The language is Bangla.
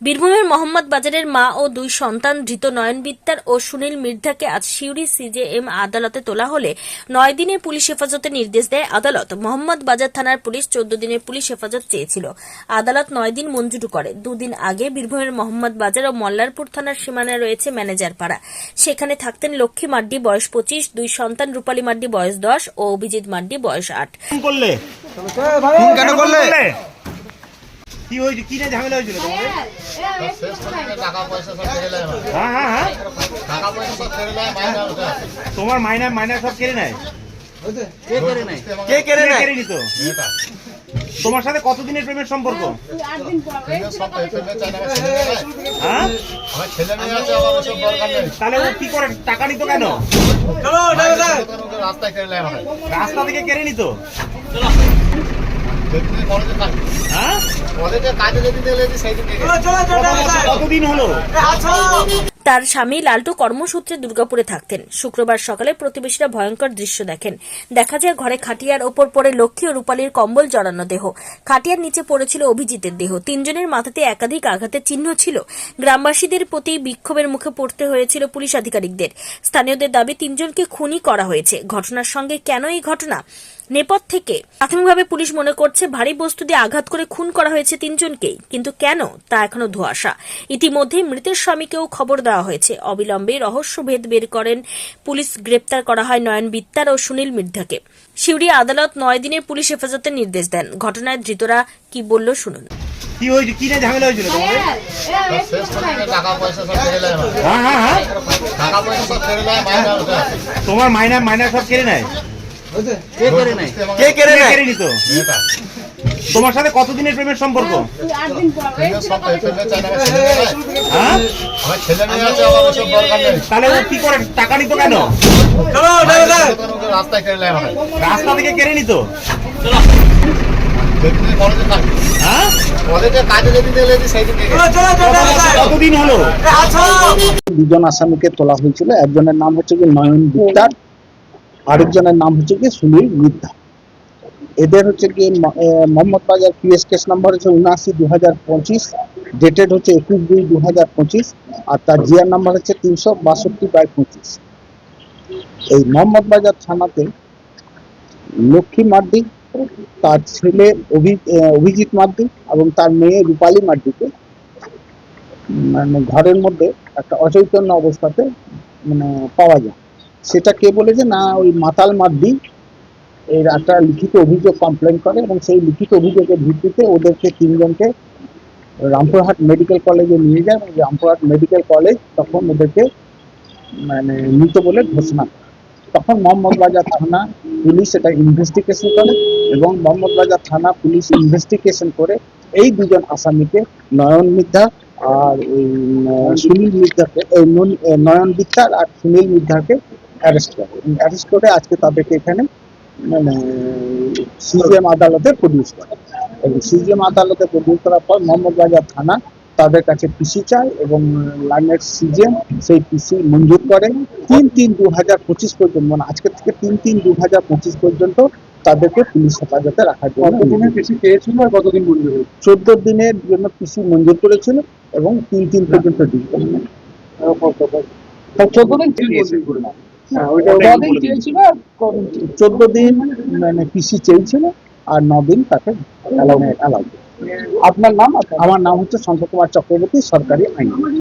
বীরভূমের মোহাম্মদ বাজারের মা ও দুই সন্তান ধৃত নয়ন বিত্তার ও সুনীল মির্ধাকে আজ সিউড়ি সিজেএম আদালতে তোলা হলে নয় দিনের পুলিশ হেফাজতে নির্দেশ দেয় আদালত। মোহাম্মদ বাজার থানার পুলিশ চোদ্দ দিনের পুলিশ হেফাজত চেয়েছিল। আদালত নয় দিন মঞ্জুর করে। দুদিন আগে বীরভূমের মোহাম্মদ বাজার ও মল্লারপুর থানার সীমানায় রয়েছে ম্যানেজার পাড়া। সেখানে থাকতেন লক্ষ্মী মাড্ডি বয়স পঁচিশ দুই সন্তান রূপালী মাড্ডি বয়স দশ ও অভিজিৎ মাড্ডি বয়স আট। ফোন করলে। ফোন কেন করলে? কি হয়েছে কি না ঝামেলা হয়েছিল। হ্যাঁ হ্যাঁ হ্যাঁ তোমার মাইনা মাইনা সব কেড়ে নেয়? কে কেড়ে নেয়? কেড়ে নেয়? নিত তোমার সাথে কতদিনের প্রেমের সম্পর্ক। হ্যাঁ আমার ছেলে মেয়ে আছে। আমার ওসব দরকার নেই। তাহলে ও কি করে টাকা নিত কেন? রাস্তা থেকে কেড়ে নিত? তার স্বামী লালটু কর্মসূত্রে দুর্গাপুরে থাকতেন। শুক্রবার সকালে প্রতিবেশীরা ভয়ঙ্কর দৃশ্য দেখেন। দেখা যায় ঘরে খাটিয়ার ওপর পড়ে লক্ষ্মী ও রূপালীর কম্বল জড়ানো দেহ। খাটিয়ার নিচে পড়েছিল অভিজিতের দেহ। তিনজনের মাথাতে একাধিক আঘাতের চিহ্ন ছিল। গ্রামবাসীদের প্রতি বিক্ষোভের মুখে পড়তে হয়েছিল পুলিশ আধিকারিকদের। স্থানীয়দের দাবি, তিনজনকে খুনি করা হয়েছে। ঘটনার সঙ্গে কেন এই ঘটনা? নেপথ্য থেকে। প্রাথমিকভাবে পুলিশ মনে করছে ভারী বস্তু দিয়ে আঘাত করে খুন করা হয়েছে তিনজনকেই। কিন্তু কেন? তা এখনও ধোঁয়াশা। ইতিমধ্যে মৃতের স্বামীকেও খবর দেওয়া হয়েছে। অবিলম্বে রহস্যভেদ বের করেন পুলিশ। গ্রেপ্তার করা হয় নয়ন বিত্তার ও সুনীল মির্ধাকে শিউরি আদালত নয় দিনের পুলিশ হেফাজতের নির্দেশ দেন। ঘটনায় ধৃতরা কি বলল শুনুন। কি হয়েছে? কি না ঝামেলা হয়েছিল তোমাদের? টাকা পয়সা সব কেড়ে নেয়। হ্যাঁ হ্যাঁ হ্যাঁ। টাকা পয়সা সব কেড়ে নেয় তোমার মাইনা মাইনা সব কেড়ে নেয়? কে কেড়ে নেয় কে কে কেড়ে নিত। তোমার সাথে কতদিনের প্রেমের সম্পর্ক। হ্যাঁ আমার ছেলে মেয়ে আছে আমার ওসব দরকার নেই। তাহলে ও কি করে? টাকা নিত কেন? রাস্তা থেকে কেড়ে নিত? হ্যাঁ? দুজন আসামিকে তোলা হয়েছিল। একজনের নাম হচ্ছে নয়ন গুপ্তার। আরেকজনের নাম হচ্ছে কি সুনীল মিদ্যা এদের হচ্ছে কি মোহাম্মদ বাজার পিএস কেস নাম্বার হচ্ছে উনআশি দু হাজার পঁচিশ, ডেটেড হচ্ছে একুশ দুই দু হাজার পঁচিশ, আর তার জিআর নাম্বার হচ্ছে তিনশো বাষট্টি বাই পঁচিশ। এই মোহাম্মদ বাজার থানাতে লক্ষ্মী মার্ডি তার ছেলে অভি- অভিজিৎ মার্ডি এবং তার মেয়ে রূপালী মার্ডিকে মানে ঘরের মধ্যে একটা অচৈতন্য অবস্থাতে মানে পাওয়া যায়। সেটা কে বলেছে না ওই মাতাল মাদ্দি এর একটা লিখিত অভিযোগ কমপ্লেন করে এবং সেই লিখিত অভিযোগের ভিত্তিতে ওদেরকে তিনজনকে রামপুরহাট মেডিকেল কলেজে নিয়ে যায় এবং রামপুরহাট মেডিকেল কলেজ তখন ওদেরকে মানে মৃত বলে ঘোষণা করে। তখন মোহাম্মদ বাজার থানা পুলিশ এটা ইনভেস্টিগেশন করে এবং মোহাম্মদ বাজার থানা পুলিশ ইনভেস্টিগেশন করে এই দুজন আসামিকে নয়ন মিথ্যা আর সুনীল এ, নয়ন বিদ্যার আর সুনীল মির্জাকে অ্যারেস্ট করে অ্যারেস্ট করে আজকে তাদেরকে এখানে মানে সিজিএম আদালতে প্রডিউস করে এবং সিজিএম আদালতে প্রডিউস করার পর মোহাম্মদ বাজার থানা তাদের কাছে পিসি চায় এবং লাইনের সিজিএম সেই পিসি মঞ্জুর করে। তিন তিন দু হাজার পঁচিশ পর্যন্ত মানে আজকে থেকে তিন তিন দু হাজার পঁচিশ পর্যন্ত তাদেরকে পুলিশ হেফাজতে রাখার জন্য কতদিনের পিসি পেয়েছিল আর কতদিন মঞ্জুর চোদ্দ দিনের জন্য পিসি মঞ্জুর করেছিল এবং তিন তিন পর্যন্ত দিয়েছে চোদ্দ দিন চোদ্দ দিন মানে পিসি চেয়েছিল আর ন দিন তাকে অ্যালাউ অ্যালাউ। আপনার নাম? আমার নাম হচ্ছে শঙ্কর কুমার চক্রবর্তী সরকারি আইন।